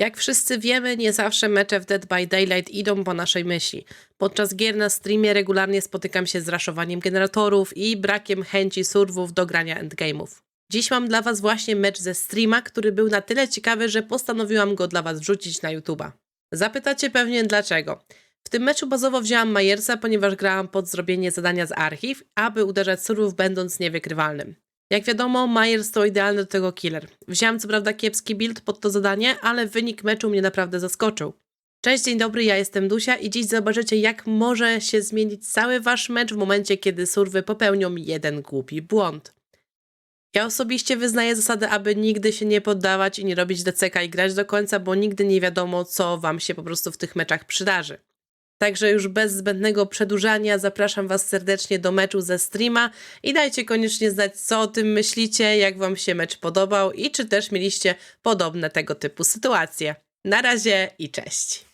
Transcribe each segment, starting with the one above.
Jak wszyscy wiemy, nie zawsze mecze w Dead by Daylight idą po naszej myśli. Podczas gier na streamie regularnie spotykam się z raszowaniem generatorów i brakiem chęci surwów do grania endgame'ów. Dziś mam dla Was właśnie mecz ze streama, który był na tyle ciekawy, że postanowiłam go dla Was wrzucić na YouTube'a. Zapytacie pewnie dlaczego. W tym meczu bazowo wzięłam Majersa, ponieważ grałam pod zrobienie zadania z archiw, aby uderzać surów będąc niewykrywalnym. Jak wiadomo, Myers to idealny do tego killer. Wziąłem co prawda kiepski build pod to zadanie, ale wynik meczu mnie naprawdę zaskoczył. Cześć, dzień dobry, ja jestem Dusia i dziś zobaczycie jak może się zmienić cały wasz mecz w momencie, kiedy surwy popełnią jeden głupi błąd. Ja osobiście wyznaję zasadę, aby nigdy się nie poddawać i nie robić DCK i grać do końca, bo nigdy nie wiadomo, co wam się po prostu w tych meczach przydarzy. Także już bez zbędnego przedłużania zapraszam Was serdecznie do meczu ze streama i dajcie koniecznie znać, co o tym myślicie, jak Wam się mecz podobał i czy też mieliście podobne tego typu sytuacje. Na razie i cześć.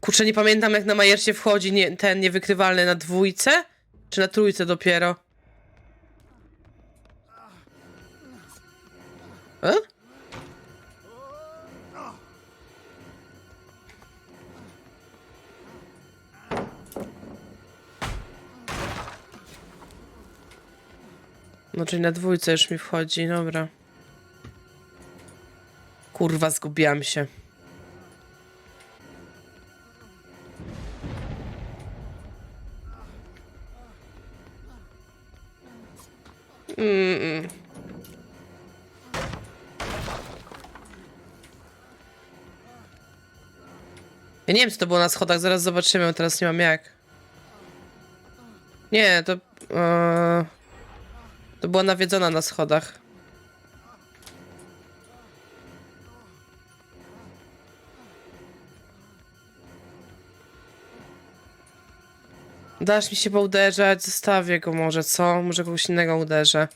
Kurczę, nie pamiętam jak na Majersie wchodzi nie, ten niewykrywalny na dwójce, czy na trójce dopiero. E? No czyli na dwójce już mi wchodzi, dobra. Kurwa, zgubiłam się. Mm-mm. Ja nie wiem, co to było na schodach, zaraz zobaczymy, teraz nie mam jak. Nie, to... Eee... To była nawiedzona na schodach. Dasz mi się pouderzać, zostawię go może, co? Może kogoś innego uderzę.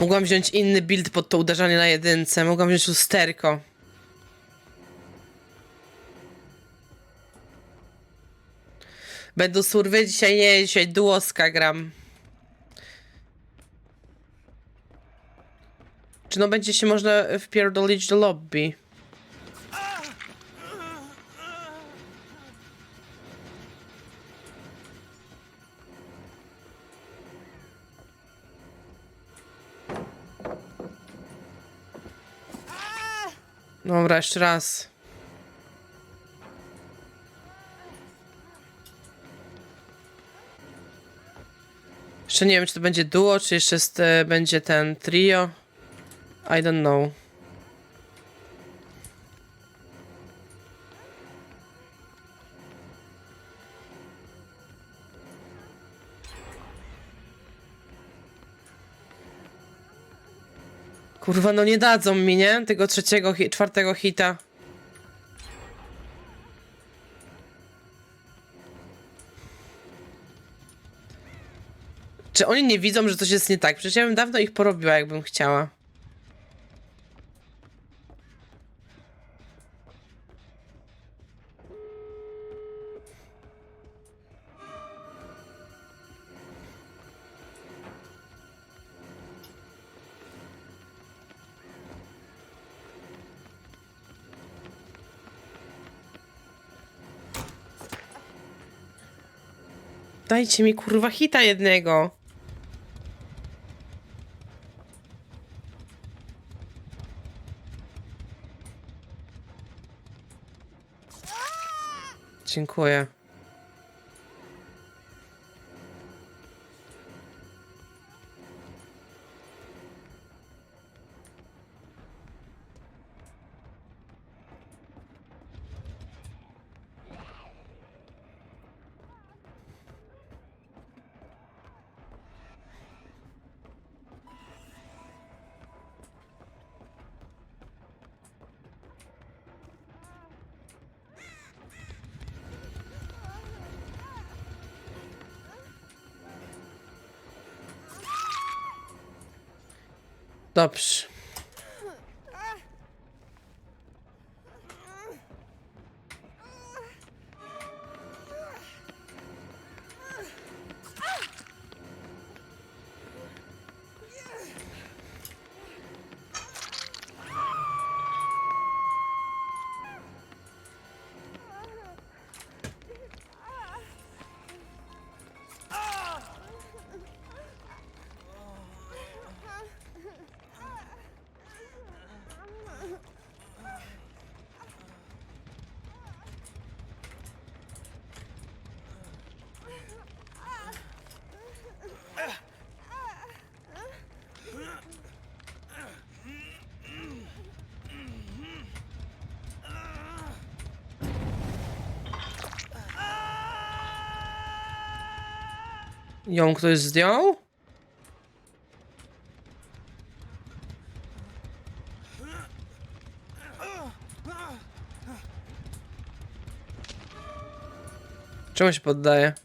Mogłam wziąć inny build pod to uderzanie na jedynce. Mogłam wziąć lusterko. Będą surwy dzisiaj nie, dzisiaj duoska gram. Czy no będzie się można wpierdolić do lobby? Dobra, jeszcze raz. Jeszcze nie wiem, czy to będzie duo, czy jeszcze e, będzie ten trio. I don't know. Kurwa, no nie dadzą mi, nie? Tego trzeciego, hi- czwartego hita. Czy oni nie widzą, że coś jest nie tak? Przecież ja bym dawno ich porobiła, jakbym chciała. Dajcie mi kurwa hita jednego. Dziękuję. tops. Ją ktoś zdjął? Czemu się poddaje?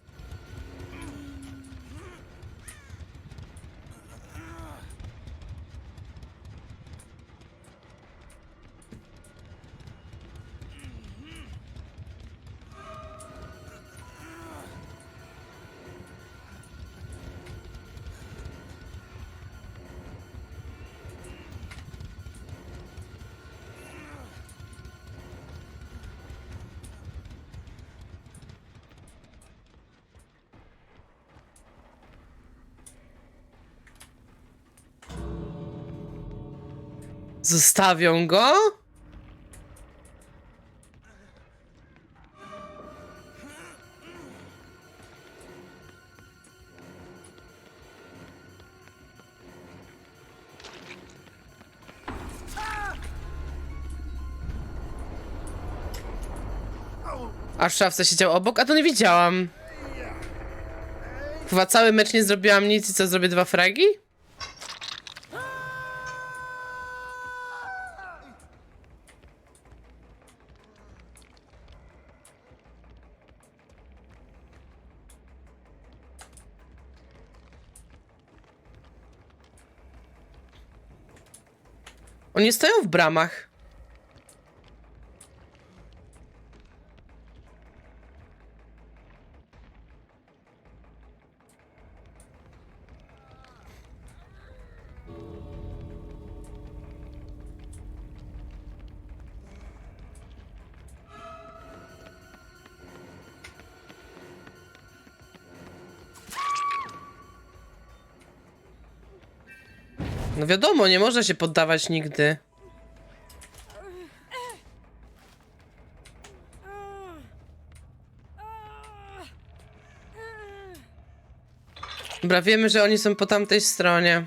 Zostawią go? A w szafce siedział obok? A to nie widziałam. Chyba cały mecz nie zrobiłam nic i co, zrobię dwa fragi? Oni stoją w bramach. No wiadomo, nie można się poddawać nigdy. Dobra, wiemy, że oni są po tamtej stronie.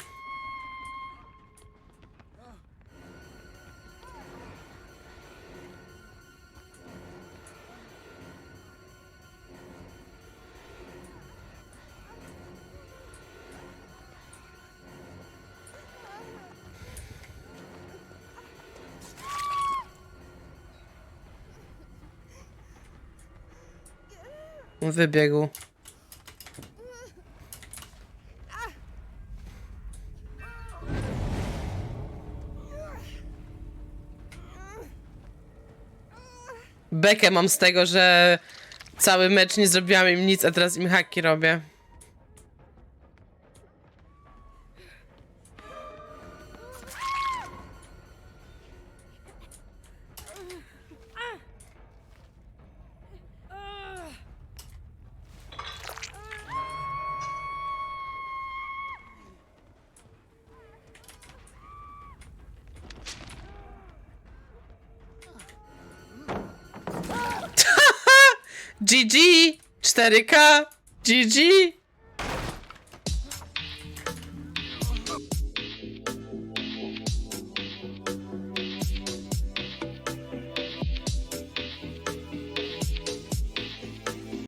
Wybiegł. Bekę mam z tego, że cały mecz nie zrobiłam im nic, a teraz im haki robię. GG! 4K! GG!